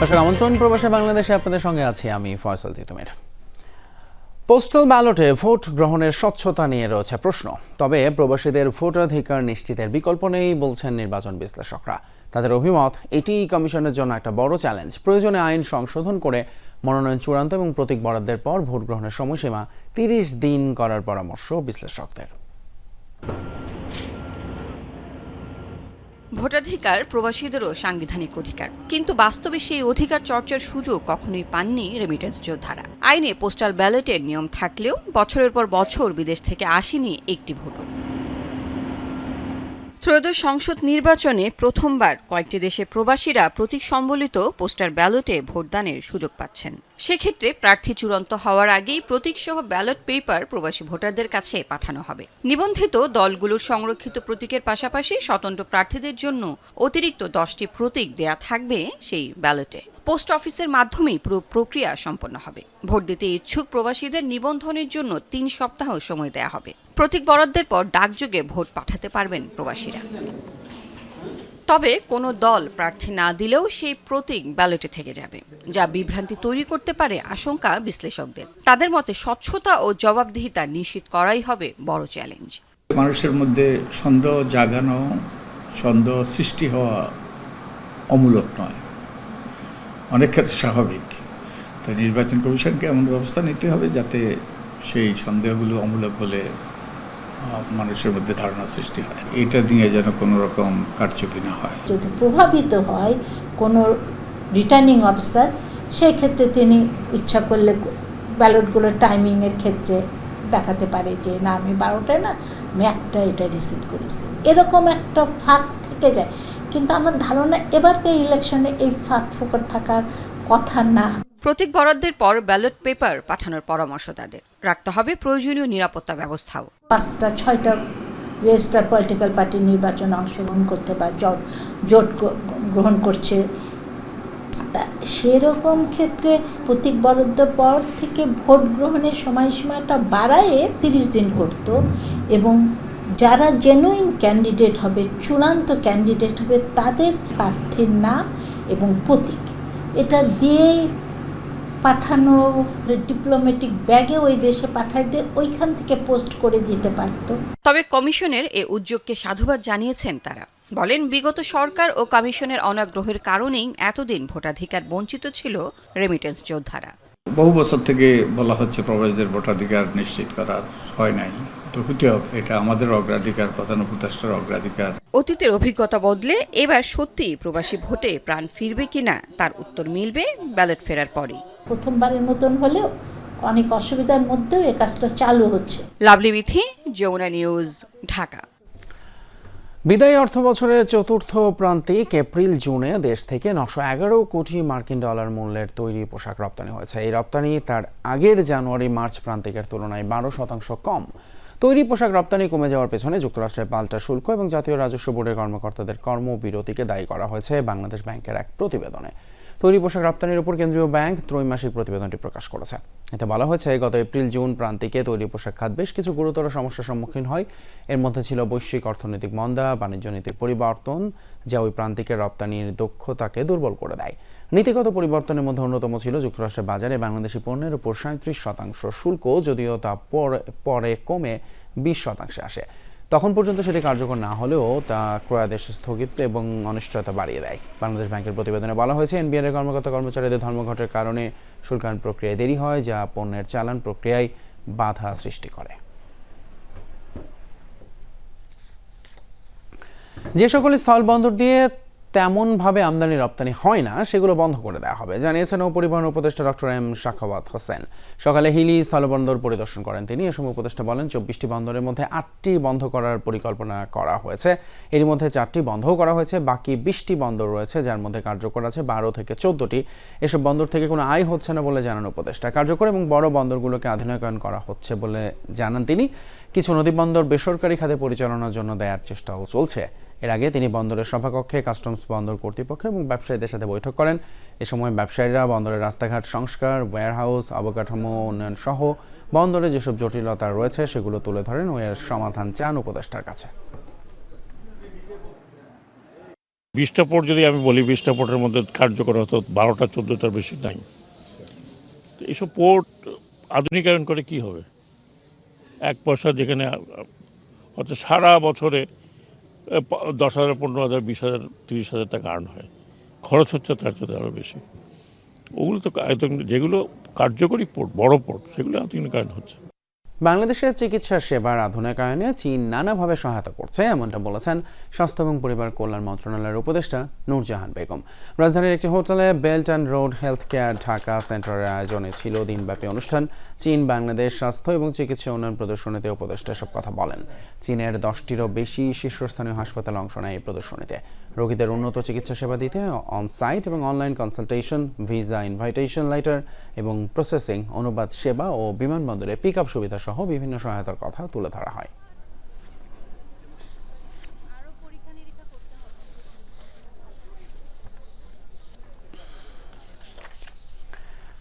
দর্শক, আমন্ত্রণ প্রবাসে বাংলাদেশে আপনাদের সঙ্গে আছি আমি ফয়সল তিতুমির। পোস্টাল ব্যালটে ভোট গ্রহণের স্বচ্ছতা নিয়ে রয়েছে প্রশ্ন। তবে প্রবাসীদের ভোটাধিকার নিশ্চিতের বিকল্প নেই বলছেন নির্বাচন বিশ্লেষকরা। তাদের অভিমত এটি কমিশনের জন্য একটা বড় চ্যালেঞ্জ। প্রয়োজনে আইন সংশোধন করে মনোনয়ন চূড়ান্ত এবং প্রতীক বরাদ্দের পর ভোট গ্রহণের সময়সীমা তিরিশ দিন করার পরামর্শ বিশ্লেষকদের। ভোটাধিকার প্রবাসীদেরও সাংবিধানিক অধিকার। কিন্তু বাস্তবে সেই অধিকার চর্চার সুযোগ কখনোই পাননি রেমিটেন্স যোদ্ধারা। আইনে পোস্টাল ব্যালটের নিয়ম থাকলেও বছরের পর বছর বিদেশ থেকে আসেনি একটি ভোটও ত্রয়োদশ সংসদ নির্বাচনে প্রথমবার কয়েকটি দেশে প্রবাসীরা প্রতীক সম্বলিত পোস্টার ব্যালটে ভোটদানের সুযোগ পাচ্ছেন। সেক্ষেত্রে প্রার্থী চূড়ান্ত হওয়ার আগেই প্রতীকসহ ব্যালট পেপার প্রবাসী ভোটারদের কাছে পাঠানো হবে। নিবন্ধিত দলগুলোর সংরক্ষিত প্রতীকের পাশাপাশি স্বতন্ত্র প্রার্থীদের জন্য অতিরিক্ত দশটি প্রতীক দেয়া থাকবে সেই ব্যালটে। পোস্ট অফিসের মাধ্যমেই পুরো প্রক্রিয়া সম্পন্ন হবে। ভোট দিতে ইচ্ছুক প্রবাসীদের নিবন্ধনের জন্য তিন সপ্তাহ সময় দেয়া হবে। প্রতীক বরাদ্দের পর ডাকযোগে ভোট পাঠাতে পারবেন প্রবাসীরা। তবে কোনো দল প্রার্থী না দিলেও সেই প্রতীক ব্যালটে থেকে যাবে, যা বিভ্রান্তি তৈরি করতে পারে আশঙ্কা বিশ্লেষকদের। তাদের মতে স্বচ্ছতা ও জবাবদিহিতা নিশ্চিত করাই হবে বড় চ্যালেঞ্জ। মানুষের মধ্যে সন্দেহ জাগানো, সন্দেহ সৃষ্টি হওয়া অমূলক নয়। অনেক ক্ষেত্রে স্বাভাবিক। তাই নির্বাচন কমিশনকে এমন ব্যবস্থা নিতে হবে যাতে সেই সন্দেহগুলো অমূলক বলে মানুষের মধ্যে ধারণা সৃষ্টি হয়। এটা নিয়ে যেন কোনো রকম কারচুপি না হয়। যদি প্রভাবিত হয় কোনো রিটার্নিং অফিসার সেই ক্ষেত্রে তিনি ইচ্ছা করলে ব্যালটগুলোর টাইমিংয়ের ক্ষেত্রে দেখাতে পারে যে, না, আমি বারোটায় না, আমি একটা এটা রিসিভ করেছি। এরকম একটা ফাঁক থেকে যায়। কিন্তু আমার ধারণা এবারকার ইলেকশনে এই ফাঁক ফোকর থাকার কথা না। প্রতীক বরাদ্দের পর ব্যালট পেপার পাঠানোর পরামর্শ তাদের। রাখতে হবে প্রয়োজনীয় নিরাপত্তা ব্যবস্থাও। পাঁচটা, ছয়টা রেজিস্টার পলিটিক্যাল পার্টি নির্বাচনে অংশগ্রহণ করতে বা জট, জোট গ্রহণ করছে। তা সেরকম ক্ষেত্রে প্রতীক বরাদ্দ পর থেকে ভোট গ্রহণের সময়সীমাটা বাড়ায়ে তিরিশ দিন করত এবং যারা জেনুইন ক্যান্ডিডেট হবে, চূড়ান্ত ক্যান্ডিডেট হবে, তাদের প্রার্থীর নাম এবং প্রতীক। এটা দিয়েই পাঠানো ডিপ্লোম্যাটিক ব্যাগে ওই দেশে পাঠাই দিয়ে ওইখান থেকে পোস্ট করে দিতে পারতো। তবে কমিশনের এ উদ্যোগকে সাধুবাদ জানিয়েছেন তারা। বলেন বিগত সরকার ও কমিশনের অনাগ্রহের কারণেই এতদিন ভোটাধিকার বঞ্চিত ছিল রেমিটেন্স যোদ্ধারা। বহু বছর থেকে বলা হচ্ছে প্রবাসীদের ভোটাধিকার নিশ্চিত করার হয় নাই। তো হতে হবে এটা আমাদের অগ্রাধিকার প্রধান উপদেষ্টার অগ্রাধিকার। অতীতের অভিজ্ঞতা বদলে এবার সত্যি প্রবাসী ভোটে প্রাণ ফিরবে কিনা তার উত্তর মিলবে ব্যালট ফেরার পরেই। প্রথমবারের মতন হলেও অনেক অসুবিধার মধ্যেও এ কাজটা চালু হচ্ছে। লাভলি বিথি যমুনা নিউজ ঢাকা। বিদায়ী অর্থ বছরের চতুর্থ প্রান্তিক এপ্রিল জুনে দেশ থেকে নশো এগারো কোটি মার্কিন ডলার মূল্যের তৈরি পোশাক রপ্তানি হয়েছে। এই রপ্তানি তার আগের জানুয়ারি মার্চ প্রান্তিকের তুলনায় বারো শতাংশ কম। তৈরি পোশাক রপ্তানি কমে যাওয়ার পেছনে যুক্তরাষ্ট্রের পাল্টা শুল্ক এবং জাতীয় রাজস্ব বোর্ডের কর্মকর্তাদের কর্মবিরতিকে দায়ী করা হয়েছে বাংলাদেশ ব্যাংকের এক প্রতিবেদনে। তৈরি পোশাক রপ্তানির উপর কেন্দ্রীয় ব্যাংক ত্রৈমাসিক প্রতিবেদনটি প্রকাশ করেছে। এতে বলা হয়েছে, গত এপ্রিল জুন প্রান্তিকে তৈরি পোশাক খাত বেশ কিছু গুরুতর সমস্যার সম্মুখীন হয়। এর মধ্যে ছিল বৈশ্বিক অর্থনৈতিক মন্দা, বাণিজ্য নীতির পরিবর্তন, যা ওই প্রান্তিকের রপ্তানির দক্ষতাকে দুর্বল করে দেয়। নীতিগত পরিবর্তনের মধ্যে অন্যতম ছিল যুক্তরাষ্ট্রের বাজারে বাংলাদেশি পণ্যের উপর সাঁত্রিশ শতাংশ শুল্ক, যদিও তা পরে কমে বিশ শতাংশে আসে। তখন পর্যন্ত সেটি কার্যকর না হলেও তা ক্রয়াদেশ স্থগিত এবং অনিশ্চয়তা বাড়িয়ে দেয়। বাংলাদেশ ব্যাংকের প্রতিবেদনে বলা হয়েছে এনবিআর কর্মকর্তা কর্মচারীদের ধর্মঘটের কারণে শুল্কায়ন প্রক্রিয়ায় দেরি হয়, যা পণ্যের চালান প্রক্রিয়ায় বাধা সৃষ্টি করে। যে সকল স্থল বন্দর দিয়ে তেমনভাবে আমদানি রপ্তানি হয় না, সেগুলো বন্ধ করে দেওয়া হবে। জানিয়েছেন পরিবহন উপদেষ্টা ডক্টর এম শাখাওয়াত হোসেন। সকালে হিলি স্থলবন্দর পরিদর্শন করেন তিনি। এ সময় উপদেষ্টা বলেন, চব্বিশটি বন্দরের মধ্যে আটটি বন্ধ করার পরিকল্পনা করা হয়েছে। এর মধ্যে চারটি বন্ধও করা হয়েছে। বাকি বিশটি বন্দর রয়েছে, যার মধ্যে কার্যকর আছে বারো থেকে চোদ্দটি। এসব বন্দর থেকে কোনো আয় হচ্ছে না বলে জানান উপদেষ্টা। কার্যকর এবং বড় বন্দরগুলোকে আধুনিকায়ন করা হচ্ছে বলে জানান তিনি। কিছু নদী বন্দর বেসরকারি খাতে পরিচালনার জন্য দেওয়ার চেষ্টাও চলছে। এর আগে তিনি বন্দরের সভাকক্ষে কাস্টমস বন্দর কর্তৃপক্ষ এবং ব্যবসায়ীদের সাথে বৈঠক করেন। এ সময় ব্যবসায়ীরা বন্দরের রাস্তাঘাট সংস্কার ওয়্যারহাউস অবকাঠামো উন্নয়ন সহ বন্দরে যেসব জটিলতা রয়েছে সেগুলো তুলে ধরেন ও এর সমাধান চান উপদেষ্টার কাছে। বিশটা পোর্ট যদি আমি বলি বিশটা পোর্টের মধ্যে কার্যকর হতো বারোটা, চোদ্দোটার বেশি নাই এইসব পোর্ট আধুনিকায়ন করে কি হবে? এক পয়সা যেখানে হয়তো সারা বছরে দশ হাজার, পনেরো হাজার, বিশ হাজার, তিরিশ হাজার টাকা আর্ন হয়। খরচ হচ্ছে তার চেয়ে আরও বেশি। ওগুলো তো যেগুলো কার্যকরী পোর্ট বড় পোর্ট সেগুলো আধুনিকায়ন হচ্ছে। বাংলাদেশের চিকিৎসা সেবার আধুনিকায়নে চীন নানাভাবে সহায়তা করছে, এমনটা বলেছেন স্বাস্থ্য এবং পরিবার কল্যাণ মন্ত্রণালয়ের উপদেষ্টা নূরজাহান বেগম। রাজধানীর একটি হোটেলে belt and road health care Dhaka সেন্টারের আয়োজনে ছিল দিনব্যাপী অনুষ্ঠান। চীন, বাংলাদেশ স্বাস্থ্য এবং চিকিৎসা উন্নয়ন প্রদর্শনীতে উপদেষ্টা সব কথা বলেন। চীনের দশটিরও বেশি শীর্ষস্থানীয় হাসপাতাল অংশ নেয় এই প্রদর্শনীতে। রোগীদের উন্নত চিকিৎসা সেবা দিতে অন সাইট এবং online consultation visa invitation letter এবং প্রসেসিং অনুবাদ সেবা ও বিমানবন্দরে পিক আপ সুবিধা সহ বিভিন্ন সহায়তার কথা তুলে ধরা হয়।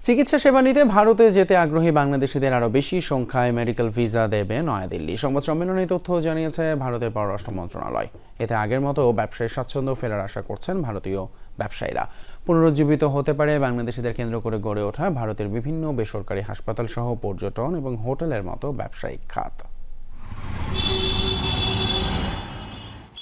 চিকিৎসা সেবা নিতে ভারতে যেতে আগ্রহী বাংলাদেশিদের আরও বেশি সংখ্যায় মেডিকেল ভিসা দেবে নয়াদিল্লি। সংবাদ সম্মেলনে তথ্য জানিয়েছে ভারতের পররাষ্ট্র মন্ত্রণালয়। এতে আগের মতো ব্যবসায়ী স্বাচ্ছন্দ্য ফেরার আশা করছেন ভারতীয় ব্যবসায়ীরা। পুনরুজ্জীবিত হতে পারে বাংলাদেশিদের কেন্দ্র করে গড়ে ওঠা ভারতের বিভিন্ন বেসরকারি হাসপাতাল সহ পর্যটন এবং হোটেলের মতো ব্যবসায়িক খাত।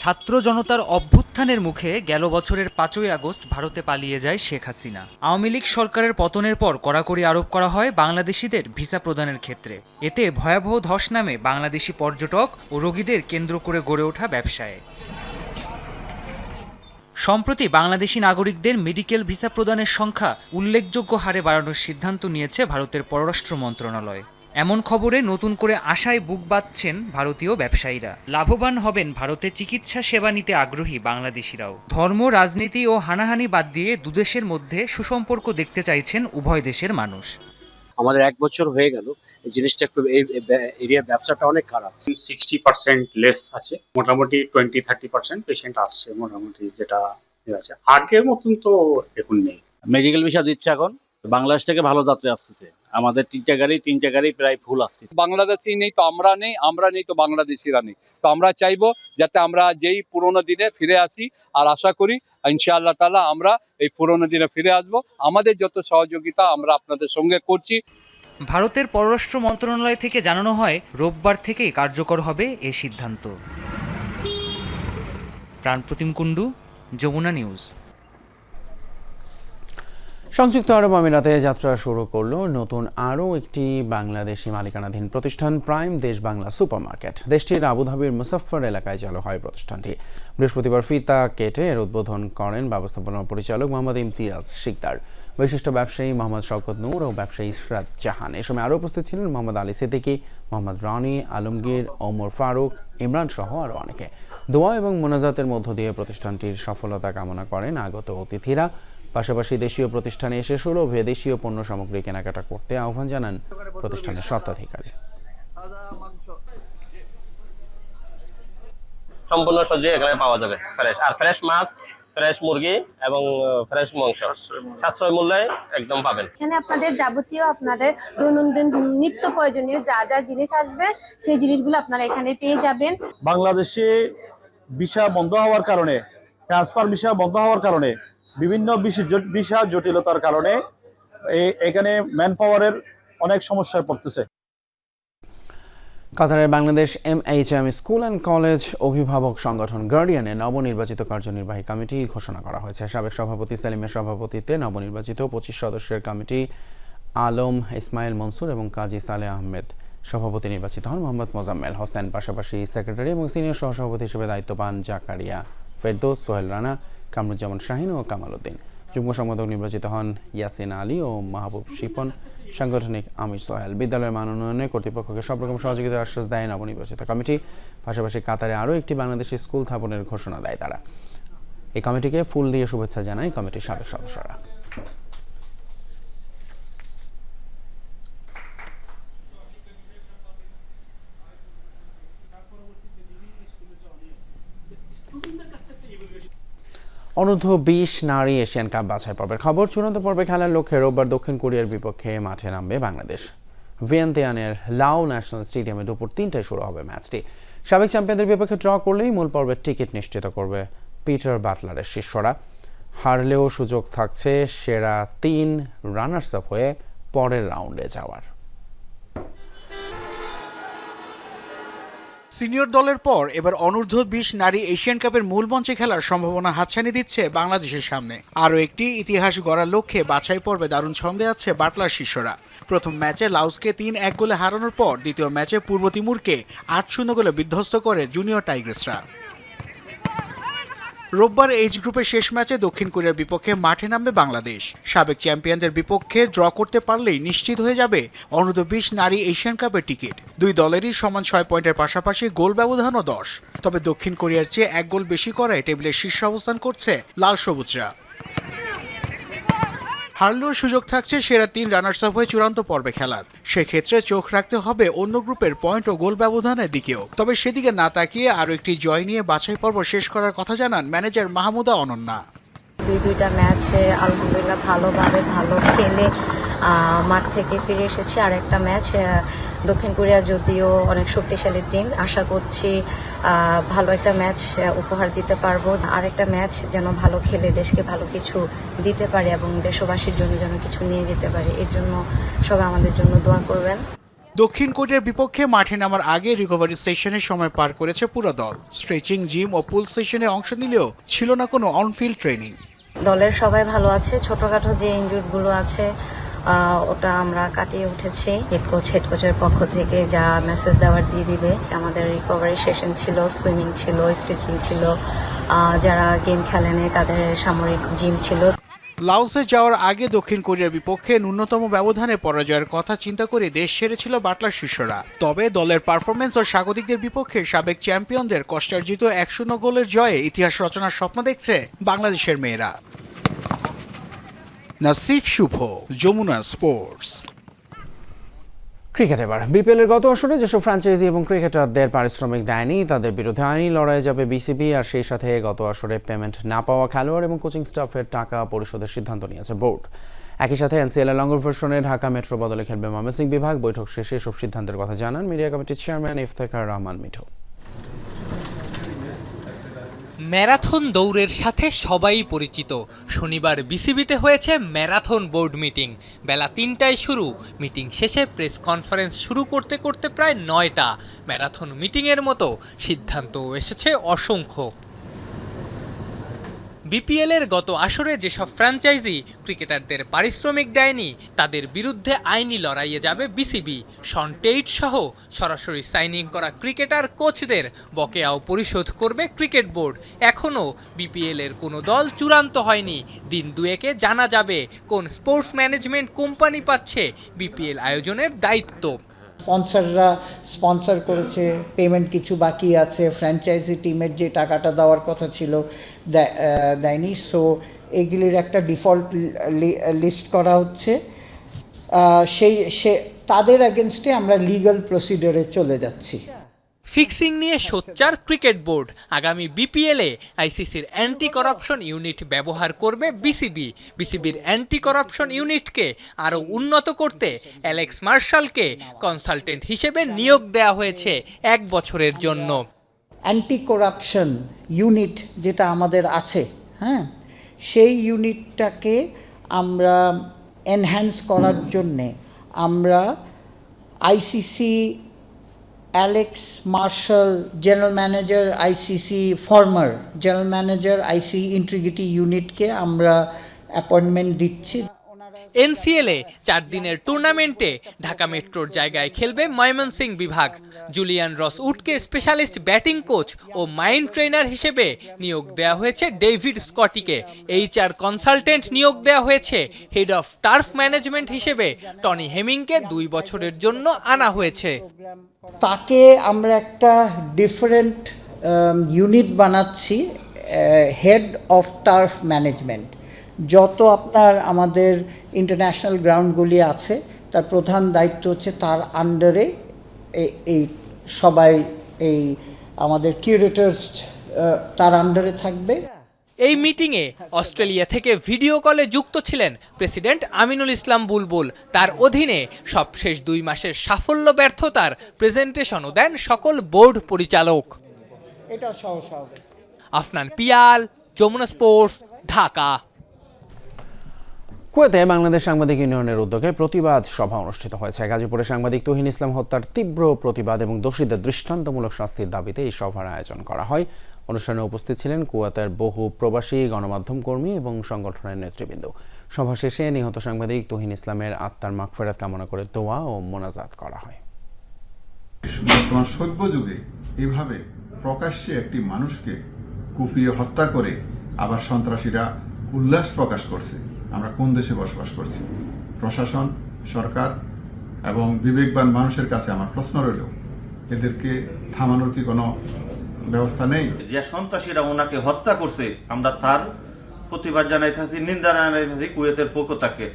ছাত্র জনতার অভ্যুত্থানের মুখে গেল বছরের পাঁচই আগস্ট ভারতে পালিয়ে যায় শেখ হাসিনা। আওয়ামী লীগ সরকারের পতনের পর কড়াকড়ি আরোপ করা হয় বাংলাদেশিদের ভিসা প্রদানের ক্ষেত্রে। এতে ভয়াবহ ধস নামে বাংলাদেশি পর্যটক ও রোগীদের কেন্দ্র করে গড়ে ওঠা ব্যবসায়। সম্প্রতি বাংলাদেশি নাগরিকদের মেডিকেল ভিসা প্রদানের সংখ্যা উল্লেখযোগ্য হারে বাড়ানোর সিদ্ধান্ত নিয়েছে ভারতের পররাষ্ট্র মন্ত্রণালয়। এমন খবরে নতুন করে আশায় বুক বাঁধছেন ভারতীয় ব্যবসায়ীরা। লাভবান হবেন ভারতে চিকিৎসা সেবা নিতে আগ্রহী বাংলাদেশিরাও। ধর্ম রাজনীতি ও হানাহানি বাদ দিয়ে দুদেশের মধ্যে সুসম্পর্ক দেখতে চাইছেন উভয় দেশের মানুষ। আমাদের এক বছর হয়ে গেল জিনিসটা একটু এই এরিয়ার ব্যবসাটা অনেক খারাপ। সিক্সটি পার্সেন্ট লেস আছে মোটামুটি টোয়েন্টি থার্টি পার্সেন্ট পেশেন্ট আসছে মোটামুটি যেটা আছে। আগের মতন তো এখন নেই। মেডিকেল ভিসা দিচ্ছে এখন। বাংলাদেশ থেকে ভালো যাত্রী আসতেছে। আমাদের তিনটা গাড়ি তিনটা গাড়ি প্রায় ফুল আসতেছে। বাংলাদেশি নেই তো আমরা নেই আমরা নেই তো বাংলাদেশিরা নেই। তো আমরা চাইব যাতে আমরা যেই পুরোনো দিনে ফিরে আসি আর আশা করি ইনশাআল্লাহ তাআলা আমরা এই পুরোনো দিনে ফিরে আসব। আমাদের যত সহযোগিতা আমরা আপনাদের সঙ্গে করছি। ভারতের পররাষ্ট্র মন্ত্রণালয় থেকে জানানো হয় রোববার থেকেই কার্যকর হবে এই সিদ্ধান্ত। প্রাণপ্রতিম কুণ্ডু যমুনা নিউজ। সংযুক্ত আরব আমিরাতে যাত্রা শুরু করল নতুন আরও একটি বাংলাদেশি মালিকানাধীন প্রতিষ্ঠান প্রাইম দেশ বাংলা সুপারমার্কেট। দেশটির আবুধাবির মুসাফফর এলাকায় চালু হয় প্রতিষ্ঠানটি। বৃহস্পতিবার ফিতা কেটে এর উদ্বোধন করেন ব্যবস্থাপনা পরিচালক মোহাম্মদ ইমতিয়াজ শিকদার। বিশিষ্ট ব্যবসায়ী মোহাম্মদ শওকত নূর ও ব্যবসায়ী ইশরাত জাহান। এ সময় আরও উপস্থিত ছিলেন মোহাম্মদ আলী সিদ্দিকী, মোহাম্মদ রানি, আলমগীর, ওমর ফারুক, ইমরান সহ আরও অনেকে। দোয়া এবং মোনাজাতের মধ্য দিয়ে প্রতিষ্ঠানটির সফলতা কামনা করেন আগত অতিথিরা। পাশাপাশি দেশীয় প্রতিষ্ঠানে এসে সুলভে দেশীয় পণ্য সামগ্রী কেনাকাটা করতে আহ্বান জানান প্রতিষ্ঠানের স্বত্বাধিকারী। সম্পূর্ণ সবজি এখানে পাওয়া যাবে। ফ্রেশ আর ফ্রেশ মাছ ফ্রেশ মুরগি এবং ফ্রেশ মাংস। সাশ্রয় মূল্যে একদম পাবেন। এখানে আপনাদের যাবতীয় আপনাদের দৈনন্দিন নিত্য প্রয়োজনীয় যা যা জিনিস আসবে সেই জিনিসগুলো আপনারা এখানে পেয়ে যাবেন। বাংলাদেশে ভিসা বন্ধ হওয়ার কারণে ট্রান্সফার ভিসা বন্ধ হওয়ার কারণে বিভিন্ন ভিসা জটিলতার কারণে এখানে ম্যান পাওয়ারের অনেক সমস্যায় পড়তেছে। কাতারের Bangladesh M H M school and college অভিভাবক সংগঠন গার্ডিয়ানের নবনির্বাচিত কার্যনির্বাহী কমিটি ঘোষণা করা হয়েছে। সাবেক সভাপতি সেলিমের সভাপতিত্বে নবনির্বাচিত পঁচিশ সদস্যের কমিটি আলম, ইসমাইল মনসুর এবং কাজী সালে আহমেদ সভাপতি নির্বাচিত হন, মোহাম্মদ মোজাম্মেল হোসেন। পাশাপাশি সেক্রেটারি এবং সিনিয়র সহসভাপতি হিসেবে দায়িত্ব পান জাকারিয়া ফেরদৌস, সোহেল রানা কামরুজ্জামান শাহিন ও কামাল উদ্দিন। যুগ্ম সম্পাদক নির্বাচিত হন ইয়াসিন আলী ও মাহবুব শিপন। সাংগঠনিক আমির সোহেল। বিদ্যালয়ের মান উন্নয়নে কর্তৃপক্ষকে সব রকম সহযোগিতার আশ্বাস দেয় নবনির্বাচিত কমিটি। পাশাপাশি কাতারে আরও একটি বাংলাদেশি স্কুল স্থাপনের ঘোষণা দেয় তারা। এই কমিটিকে ফুল দিয়ে শুভেচ্ছা জানায় কমিটির সাবেক সদস্যরা। অনূর্ধ্ব বিশ নারী এশিয়ান কাপ বাছাই পর্বের খবর। চূড়ান্ত পর্বে খেলার লক্ষ্যে রোববার দক্ষিণ কোরিয়ার বিপক্ষে মাঠে নামবে বাংলাদেশ। ভিয়েন্তিয়ানের লাও ন্যাশনাল স্টেডিয়ামে দুপুর তিনটায় শুরু হবে ম্যাচটি। সাবেক চ্যাম্পিয়নদের বিপক্ষে ড্র করলেই মূল পর্বের টিকিট নিশ্চিত করবে পিটার বাটলারের শিষ্যরা। হারলেও সুযোগ থাকছে সেরা তিন রানার্স আপ হয়ে পরের রাউন্ডে যাওয়ার। সিনিয়র দলের পর এবার অনূর্ধ্ব বিশ নারী এশিয়ান কাপের মূল মঞ্চে খেলার সম্ভাবনা হাতছানি দিচ্ছে বাংলাদেশের সামনে। আরও একটি ইতিহাস গড়ার লক্ষ্যে বাছাই পর্বে দারুণ ছন্দে আছে বাটলার শিষ্যরা। প্রথম ম্যাচে লাউসকে তিন এক গোলে হারানোর পর দ্বিতীয় ম্যাচে পূর্ব তিমুরকে আট শূন্য গোলে বিধ্বস্ত করে জুনিয়র টাইগার্সরা। রোববার এইচ গ্রুপের শেষ ম্যাচে দক্ষিণ কোরিয়ার বিপক্ষে মাঠে নামবে বাংলাদেশ। সাবেক চ্যাম্পিয়নদের বিপক্ষে ড্র করতে পারলেই নিশ্চিত হয়ে যাবে অনূর্ধ্ব বিশ নারী এশিয়ান কাপের টিকিট। দুই দলেরই সমান ছয় পয়েন্টের পাশাপাশি গোল ব্যবধানও দশ। তবে দক্ষিণ কোরিয়ার চেয়ে এক গোল বেশি করায় টেবিলের শীর্ষ অবস্থান করছে লাল সবুজরা। হারলেও সুযোগ থাকছে সেরা তিন রানার্স আপ হয়ে চূড়ান্ত পর্বে খেলার। সেক্ষেত্রে চোখ রাখতে হবে অন্য গ্রুপের পয়েন্ট ও গোল ব্যবধানের দিকেও। তবে সেদিকে না তাকিয়ে আরও একটি জয় নিয়ে বাছাই পর্ব শেষ করার কথা জানান ম্যানেজার মাহমুদা অনন্যা। দুই দুইটা ম্যাচে আলহামদুলিল্লাহ ভালোভাবে ভালো খেলে মাঠ থেকে ফিরে এসেছি আর একটা ম্যাচ দক্ষিণ কোরিয়া যদিও অনেক শক্তিশালী টিম। আশা করছি ভালো একটা ম্যাচ উপহার দিতে পারব। আর একটা ম্যাচ যেন ভালো খেলে দেশকে ভালো কিছু দিতে পারি এবং দেশবাসীর জন্য যেন কিছু নিয়ে যেতে পারি। এর জন্য সবাই আমাদের জন্য দোয়া করবেন। দক্ষিণ কোরিয়ার বিপক্ষে মাঠে নামার আগে রিকভারি সেশনের সময় পার করেছে পুরো দল। স্ট্রেচিং জিম ও পুল সেশনে অংশ নিলেও ছিল না কোনো অনফিল্ড ট্রেনিং। দলের সবাই ভালো আছে। ছোটখাটো যে ইনজুরগুলো আছে ওটা আমরা কাটিয়ে উঠেছি। হেড কোচ হেড কোচের পক্ষ থেকে যা মেসেজ দেওয়ার দিয়ে দিবে। আমাদের রিকভারি সেশন ছিল সুইমিং ছিল স্টিচিং ছিল। যারা গেম খেলেনি, তাদের সামরিক জিম ছিল। লাওসে যাওয়ার আগে দক্ষিণ কোরিয়ার বিপক্ষে ন্যূনতম ব্যবধানে পরাজয়ের কথা চিন্তা করে দেশ ছেড়েছিল বাটলার শিষ্যরা। তবে দলের পারফরমেন্স ও স্বাগতিকদের বিপক্ষে সাবেক চ্যাম্পিয়নদের কষ্টার্জিত এক শূন্য গোলের জয়ে ইতিহাস রচনার স্বপ্ন দেখছে বাংলাদেশের মেয়েরা। নাসিফ শুভ, যমুনা স্পোর্টস। ক্রিকেট এবার। বিপিএলের গত আসরে যেসব ফ্র্যাঞ্চাইজি এবং ক্রিকেটারদের পারিশ্রমিক দেয়নি, তাদের বিরুদ্ধে আইনি লড়াই যাবে বিসিবি আর সেই সাথে গত আসরে পেমেন্ট না পাওয়া খেলোয়াড় এবং কোচিং স্টাফের টাকা পরিশোধের সিদ্ধান্ত নিয়েছে বোর্ড একই সাথে এনসিএল লঙ্গর ভার্সনে ঢাকা মেট্রো বদলে খেলবে ময়মনসিংহ বিভাগ। বৈঠক শেষে এসব সিদ্ধান্তের কথা জানান মিডিয়া কমিটির চেয়ারম্যান ইফতেখার রহমান মিঠু। ম্যারাথন দৌড়ের সাথে সবাই পরিচিত। শনিবার বিসিবিতে হয়েছে ম্যারাথন বোর্ড মিটিং। বেলা তিনটায় শুরু। মিটিং শেষে প্রেস কনফারেন্স শুরু করতে করতে প্রায় নয়টা। ম্যারাথন মিটিংয়ের মতো সিদ্ধান্ত এসেছে অসংখ্য। বিপিএলের গত আসরে যেসব ফ্র্যাঞ্চাইজি ক্রিকেটারদের পারিশ্রমিক দেয়নি, তাদের বিরুদ্ধে আইনি লড়াইয়ে যাবে বিসিবি। শন টেইট সহ সরাসরি সাইনিং করা ক্রিকেটার কোচদের বকেয়াও পরিশোধ করবে ক্রিকেট বোর্ড। এখনও বিপিএলের কোনো দল চূড়ান্ত হয়নি। দিন দুয়েকে জানা যাবে কোন স্পোর্টস ম্যানেজমেন্ট কোম্পানি পাচ্ছে বিপিএল আয়োজনের দায়িত্ব। স্পন্সররা স্পন্সার করেছে পেমেন্ট কিছু বাকি আছে ফ্র্যাঞ্চাইজি টিমের যে টাকাটা দেওয়ার কথা ছিল দেয়নি। সো এগুলির একটা ডিফল্ট লিস্ট করা হচ্ছে। সেই, সে, তাদের অ্যাগেনস্টে আমরা লিগাল প্রসিডিওরে চলে যাচ্ছি। ফিক্সিং নিয়ে সোচ্চার ক্রিকেট বোর্ড। আগামী বিপিএলে আইসিসির অ্যান্টি করাপশন ইউনিট ব্যবহার করবে বিসিবি বিসিবির অ্যান্টি করাপশন ইউনিটকে আরও উন্নত করতে অ্যালেক্স মার্শালকে কনসালটেন্ট হিসেবে নিয়োগ দেওয়া হয়েছে এক বছরের জন্য। অ্যান্টি করাপশন ইউনিট যেটা আমাদের আছে হ্যাঁ? সেই ইউনিটটাকে আমরা এনহ্যান্স করার জন্যে আমরা ICC Alex Marshall general manager ICC former general manager ICC integrity ইউনিটকে আমরা অ্যাপয়েন্টমেন্ট দিচ্ছি। এনসিএলে চার দিনের টুর্নামেন্টে ঢাকা মেট্রোর জায়গায় খেলবে ময়মনসিংহ বিভাগ। জুলিয়ান রস উডকে স্পেশালিস্ট ব্যাটিং কোচ ও মাইন্ড ট্রেনার হিসেবে নিয়োগ দেওয়া হয়েছে ডেভিড স্কটিকে। এইচআর কনসালটেন্ট নিয়োগ দেওয়া হয়েছে হেড অফ টার্ফ ম্যানেজমেন্ট হিসেবে। টনি হেমিংকে দুই বছরের জন্য আনা হয়েছে। তাকে আমরা একটা ডিফারেন্ট ইউনিট বানাচ্ছি হেড অফ টার্ফ ম্যানেজমেন্ট যত আপনার আমাদের ইন্টারন্যাশনাল গ্রাউন্ডগুলি আছে তার প্রধান দায়িত্ব হচ্ছে তার আন্ডারে এই সবাই এই আমাদের কিউরেটার্স তার আন্ডারে থাকবে। এই মিটিংয়ে অস্ট্রেলিয়া থেকে ভিডিও কলে যুক্ত ছিলেন প্রেসিডেন্ট আমিনুল ইসলাম বুলবুল। তার অধীনে সবশেষ দুই মাসের সাফল্য ব্যর্থতার প্রেজেন্টেশনও দেন সকল বোর্ড পরিচালক। এটা আফনান পিয়াল যমুনা স্পোর্টস ঢাকা। কুয়েতে বাংলাদেশ সাংবাদিক ইউনিয়নের উদ্যোগে প্রতিবাদ সভা অনুষ্ঠিত হয়েছে। গাজীপুরে সাংবাদিক তুহিন ইসলাম হত্যার তীব্র প্রতিবাদ এবং দোষীদের দৃষ্টান্তমূলক শাস্তির দাবিতে এই সভার আয়োজন করা হয়। অনুষ্ঠানে উপস্থিত ছিলেন কুয়েতের বহু প্রবাসী, গণমাধ্যম কর্মী এবং সংগঠনের নেতৃবৃন্দ। সভা শেষে নিহত সাংবাদিক তুহিন ইসলামের আত্মার মাগফেরাত কামনা করে দোয়া ও মোনাজাত করা হয়। বর্তমান সভ্য যুগে এভাবে প্রকাশ্যে একটি মানুষকে কুপিয়ে হত্যা করে আবার সন্ত্রাসীরা উল্লাস প্রকাশ করছে। আমরা কোন দেশে বসবাস করছি? প্রশাসন সরকার এবং বিবেকবান মানুষের কাছে আমার প্রশ্ন রইল এদেরকে থামানোর কি কোনো ব্যবস্থা নেই? যে সন্ত্রাসীরা ওনাকে হত্যা করছে আমরা তার প্রতিবাদ জানাইতেছি নিন্দা জানাইতেছি কুয়েতের পক্ষ থেকে।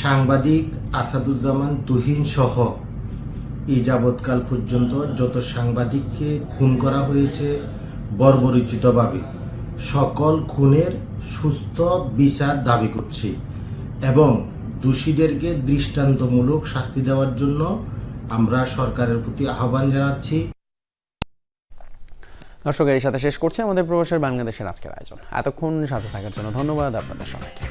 সাংবাদিক আসাদুজ্জামান তুহিন সহ এই যাবৎকাল পর্যন্ত যত সাংবাদিককে খুন করা হয়েছে বর্বরিচিতভাবে সকল খুনের সুস্থ বিচার দাবি করছি এবং দোষীদেরকে দৃষ্টান্তমূলক শাস্তি দেওয়ার জন্য আমরা সরকারের প্রতি আহ্বান জানাচ্ছি। দর্শক, এই সাথে শেষ করছি আমাদের প্রবাসের বাংলাদেশের আজকের আয়োজন। এতক্ষণ সাথে থাকার জন্য ধন্যবাদ আপনাদের সবাইকে।